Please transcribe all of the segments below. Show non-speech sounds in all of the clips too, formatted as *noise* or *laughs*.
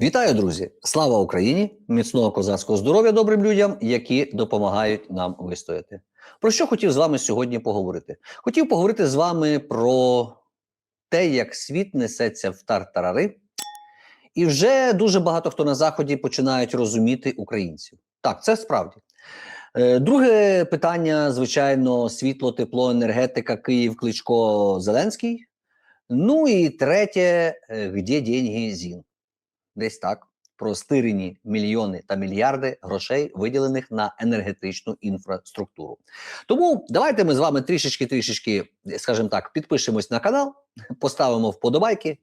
Вітаю, друзі! Слава Україні! Міцного козацького здоров'я добрим людям, які допомагають нам вистояти. Про що хотів з вами сьогодні поговорити? Хотів поговорити з вами про те, як світ несеться в тартарари, і вже дуже багато хто на заході починають розуміти українців. Так, це справді. Е, Друге питання, звичайно, світло, тепло, енергетика, Київ, Кличко, Зеленський. Ну і третє, е, де деньги ЗІН? Десь так. Про стирені мільйони та мільярди грошей, виділених на енергетичну інфраструктуру. Тому давайте ми з вами трішечки-трішечки, скажімо так, підпишемось на канал, поставимо вподобайки.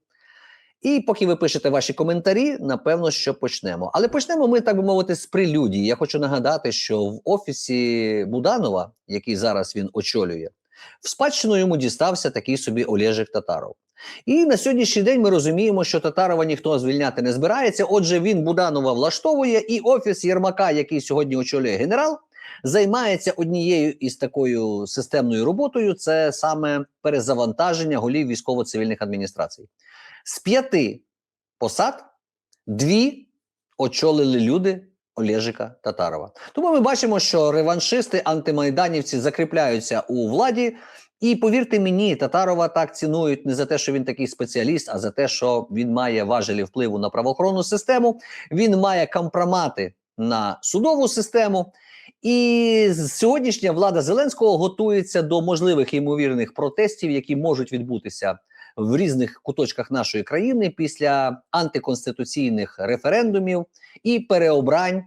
І поки ви пишете ваші коментарі, напевно, що почнемо. Але почнемо ми, так би мовити, з прелюдії. Я хочу нагадати, що в офісі Буданова, який зараз він очолює, в спадщину йому дістався такий собі Олежик Татаров. І на сьогоднішній день ми розуміємо, що Татарова ніхто звільняти не збирається. Отже, він Буданова влаштовує, і офіс Єрмака, який сьогодні очолює генерал, займається однією із такою системною роботою: це саме перезавантаження голів військово-цивільних адміністрацій. З п'яти посад дві очолили люди Олежика Татарова. Тому ми бачимо, що реваншисти, антимайданівці закріпляються у владі. І повірте мені, Татарова так цінують не за те, що він такий спеціаліст, а за те, що він має важелі впливу на правоохоронну систему, він має компромати на судову систему. І сьогоднішня влада Зеленського готується до можливих ймовірних протестів, які можуть відбутися в різних куточках нашої країни після антиконституційних референдумів і переобрань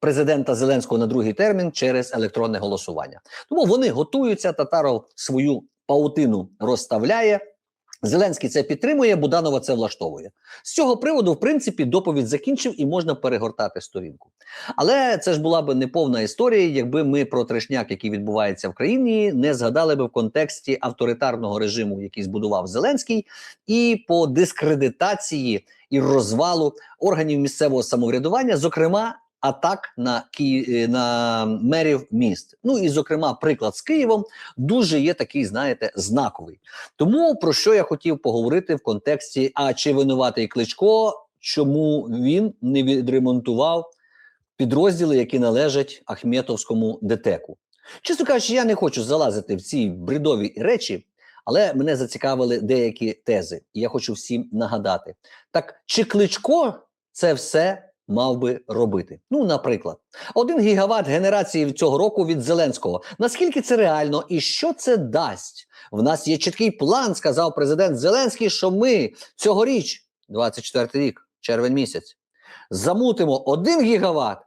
президента Зеленського на другий термін через електронне голосування. Тому вони готуються. Татаров свою паутину розставляє. Зеленський це підтримує, Буданова це влаштовує. З цього приводу, в принципі, доповідь закінчив і можна перегортати сторінку. Але це ж була б неповна історія, якби ми про трешняк, який відбувається в країні, не згадали би в контексті авторитарного режиму, який збудував Зеленський, і по дискредитації і розвалу органів місцевого самоврядування, зокрема. Атак на Ки... на мерів міст. Ну і зокрема, приклад з Києвом дуже є такий, знаєте, знаковий. Тому про що я хотів поговорити в контексті: а чи винуватий Кличко, чому він не відремонтував підрозділи, які належать Ахметовському ДТЕКу? Чесно кажучи, я не хочу залазити в ці бредові речі, але мене зацікавили деякі тези, і я хочу всім нагадати: так чи Кличко це все? Мав би робити. Ну, наприклад, один гігават генерації цього року від Зеленського. Наскільки це реально і що це дасть? В нас є чіткий план, сказав президент Зеленський, що ми цьогоріч, 24 рік, червень місяць, замутимо один гігават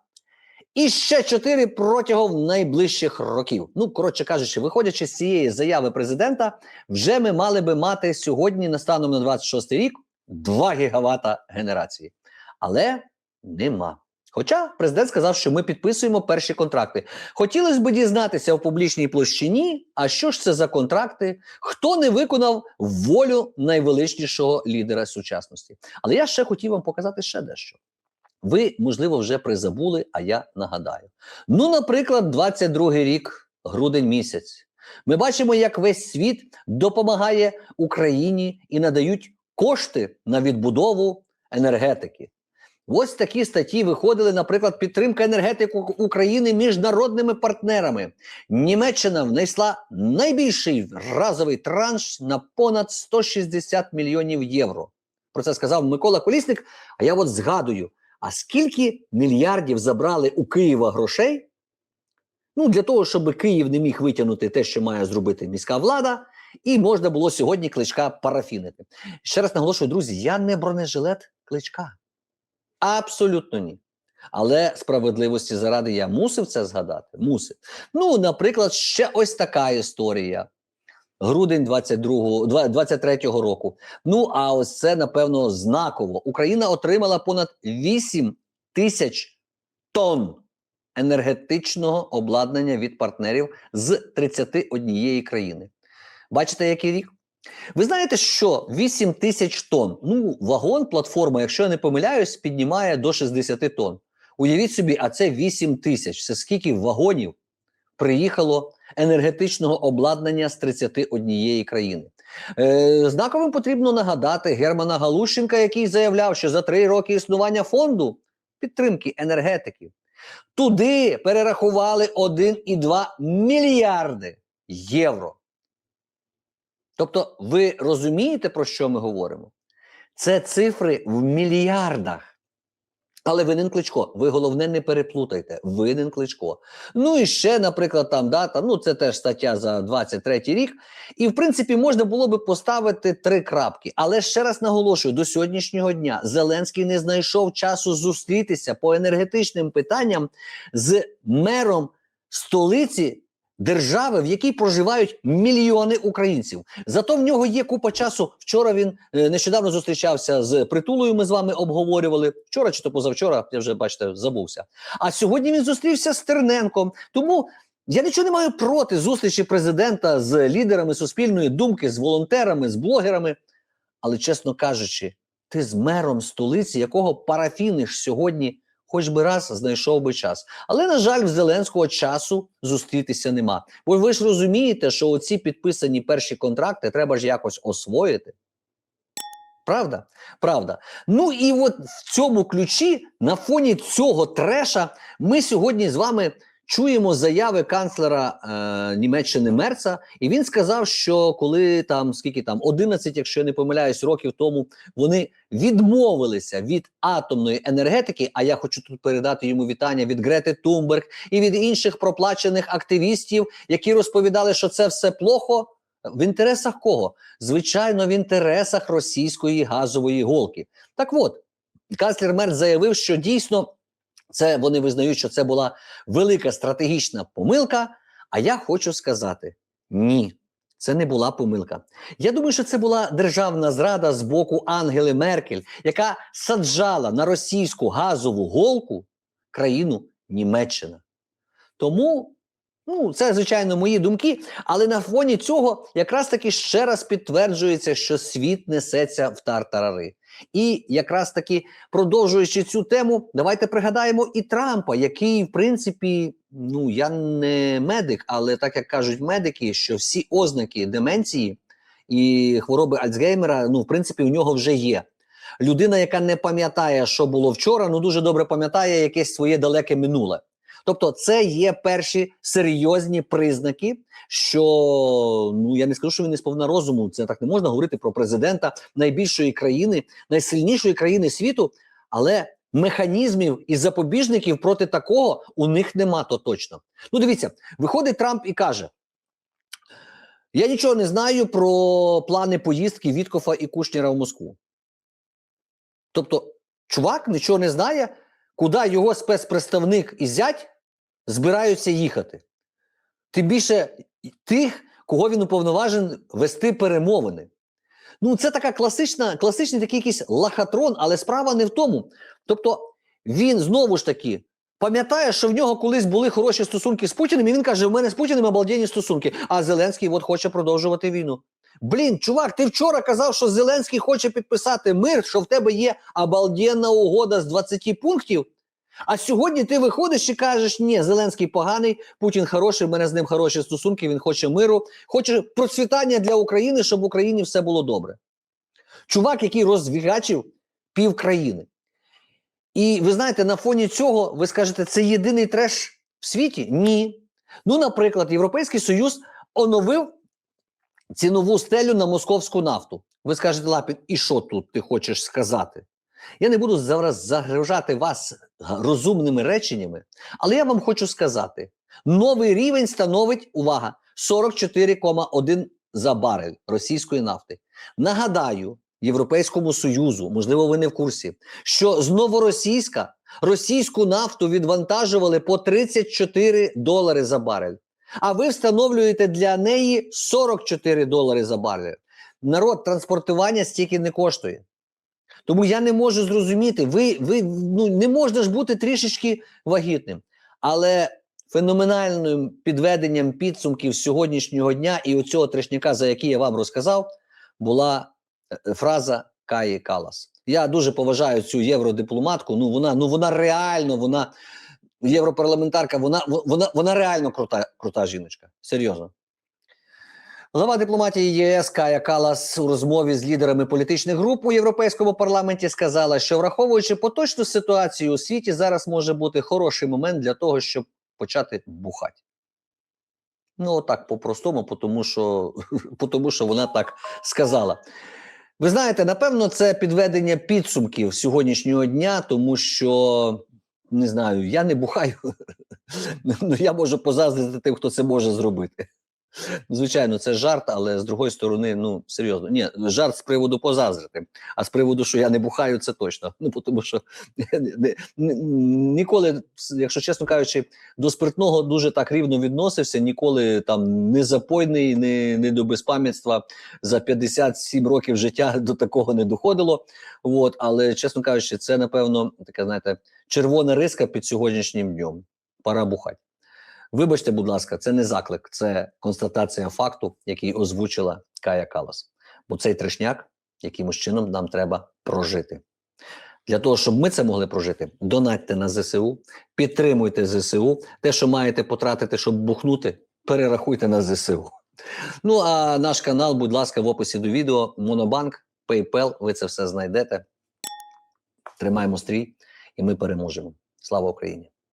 і ще чотири протягом найближчих років. Ну, коротше кажучи, виходячи з цієї заяви президента, вже ми мали би мати сьогодні, на станом на 26 рік, 2 гігавата генерації. Але нема. Хоча президент сказав, що ми підписуємо перші контракти. Хотілося б дізнатися в публічній площині, а що ж це за контракти, хто не виконав волю найвеличнішого лідера сучасності. Але я ще хотів вам показати ще дещо. Ви, можливо, вже призабули, а я нагадаю. Ну, наприклад, 22 рік, грудень місяць. Ми бачимо, як весь світ допомагає Україні і надають кошти на відбудову енергетики. Ось такі статті виходили, наприклад, підтримка енергетики України міжнародними партнерами. Німеччина внесла найбільший разовий транш на понад 160 мільйонів євро. Про це сказав Микола Колісник. А я от згадую: а скільки мільярдів забрали у Києва грошей? Ну, для того, щоб Київ не міг витягнути те, що має зробити міська влада, і можна було сьогодні кличка парафінити. Ще раз наголошую, друзі, я не бронежилет кличка. Абсолютно ні. Але справедливості заради я мусив це згадати. Мусив. Ну, наприклад, ще ось така історія. Грудень 22, 23 року. Ну, а ось це, напевно, знаково. Україна отримала понад 8 тисяч тонн енергетичного обладнання від партнерів з 31 країни. Бачите, який рік? Ви знаєте, що 8 тисяч тонн, ну, вагон, платформа, якщо я не помиляюсь, піднімає до 60 тонн. Уявіть собі, а це 8 тисяч. Це скільки вагонів приїхало енергетичного обладнання з 31 країни. Е, знаковим потрібно нагадати Германа Галущенка, який заявляв, що за три роки існування фонду підтримки енергетики туди перерахували 1,2 мільярди євро. Тобто, ви розумієте, про що ми говоримо? Це цифри в мільярдах. Але винен Кличко, ви головне не переплутайте. Винен Кличко. Ну і ще, наприклад, там дата. Ну, це теж стаття за 23 рік. І в принципі можна було би поставити три крапки. Але ще раз наголошую: до сьогоднішнього дня Зеленський не знайшов часу зустрітися по енергетичним питанням з мером столиці держави, в якій проживають мільйони українців. Зато в нього є купа часу. Вчора він е, нещодавно зустрічався з притулою. Ми з вами обговорювали вчора чи то позавчора. Я вже бачите, забувся. А сьогодні він зустрівся з Терненком. Тому я нічого не маю проти зустрічі президента з лідерами суспільної думки, з волонтерами, з блогерами. Але, чесно кажучи, ти з мером столиці, якого парафіниш сьогодні, хоч би раз знайшов би час. Але, на жаль, в Зеленського часу зустрітися нема. Бо ви ж розумієте, що оці підписані перші контракти треба ж якось освоїти. Правда? Правда. Ну і от в цьому ключі, на фоні цього треша, ми сьогодні з вами чуємо заяви канцлера е, Німеччини Мерца, і він сказав, що коли там скільки там 11, якщо я не помиляюсь, років тому вони відмовилися від атомної енергетики. А я хочу тут передати йому вітання від Грети Тумберг і від інших проплачених активістів, які розповідали, що це все плохо. В інтересах кого? Звичайно, в інтересах російської газової голки. Так от, канцлер Мерц заявив, що дійсно це вони визнають, що це була велика стратегічна помилка. А я хочу сказати: ні, це не була помилка. Я думаю, що це була державна зрада з боку Ангели Меркель, яка саджала на російську газову голку країну Німеччина. Тому. Ну, це звичайно мої думки, але на фоні цього якраз таки ще раз підтверджується, що світ несеться в тартарари. І якраз таки продовжуючи цю тему, давайте пригадаємо і Трампа, який, в принципі, ну я не медик, але так як кажуть медики, що всі ознаки деменції і хвороби Альцгеймера, ну, в принципі, у нього вже є. Людина, яка не пам'ятає, що було вчора, ну дуже добре пам'ятає якесь своє далеке минуле. Тобто, це є перші серйозні признаки, що ну я не скажу, що він не сповна розуму. Це так не можна говорити про президента найбільшої країни, найсильнішої країни світу, але механізмів і запобіжників проти такого у них нема то точно. Ну, дивіться, виходить Трамп і каже: я нічого не знаю про плани поїздки Віткофа і Кушніра в Москву. Тобто, чувак нічого не знає, куди його спецпредставник і зять збираються їхати. Тим більше тих, кого він уповноважен вести перемовини. Ну, це така класична, класичний такий якийсь лахатрон, але справа не в тому. Тобто, він знову ж таки пам'ятає, що в нього колись були хороші стосунки з Путіним, і він каже: в мене з Путіним обалденні стосунки, а Зеленський от хоче продовжувати війну. Блін, чувак, ти вчора казав, що Зеленський хоче підписати мир, що в тебе є обалденна угода з 20 пунктів. А сьогодні ти виходиш і кажеш, ні, Зеленський поганий, Путін хороший, в мене з ним хороші стосунки, він хоче миру, хоче процвітання для України, щоб в Україні все було добре. Чувак, який розвігачив пів країни. І ви знаєте, на фоні цього ви скажете, це єдиний треш в світі? Ні. Ну, наприклад, Європейський Союз оновив цінову стелю на московську нафту. Ви скажете, Лапін, і що тут ти хочеш сказати? Я не буду зараз загрожати вас розумними реченнями, але я вам хочу сказати: новий рівень становить увага 44,1 за барель російської нафти. Нагадаю Європейському Союзу, можливо, ви не в курсі, що з новоросійська російську нафту відвантажували по 34 долари за барель. А ви встановлюєте для неї 44 долари за барель. Народ транспортування стільки не коштує. Тому я не можу зрозуміти, ви ви ну не можна ж бути трішечки вагітним. Але феноменальним підведенням підсумків сьогоднішнього дня і оцього трешняка, за який я вам розказав, була е, фраза Каї Калас. Я дуже поважаю цю євродипломатку. Ну вона ну вона реально, вона європарламентарка, вона вона, вона реально крута, крута жіночка. Серйозно. Глава дипломатії ЄС Кая Калас у розмові з лідерами політичних груп у європейському парламенті сказала, що враховуючи поточну ситуацію у світі, зараз може бути хороший момент для того, щоб почати бухати. Ну, отак по-простому, тому що, *laughs* тому що вона так сказала. Ви знаєте, напевно, це підведення підсумків сьогоднішнього дня, тому що не знаю, я не бухаю. *laughs* Ну, я можу позаздрити тим, хто це може зробити. Звичайно, це жарт, але з другої сторони, ну серйозно, ні, жарт з приводу позаздрити. А з приводу, що я не бухаю, це точно. Ну тому що ніколи, якщо чесно кажучи, до спиртного дуже так рівно відносився. Ніколи там не запойний, не, не до безпам'ятства за 57 років життя до такого не доходило. От, але чесно кажучи, це напевно така, знаєте, червона риска під сьогоднішнім днем. Пора бухати. Вибачте, будь ласка, це не заклик, це констатація факту, який озвучила Кая Калас. Бо цей трешняк якимось чином нам треба прожити. Для того, щоб ми це могли прожити, донатьте на ЗСУ, підтримуйте ЗСУ. Те, що маєте потратити, щоб бухнути, перерахуйте на ЗСУ. Ну а наш канал, будь ласка, в описі до відео, Монобанк, PayPal, ви це все знайдете. Тримаємо стрій, і ми переможемо. Слава Україні!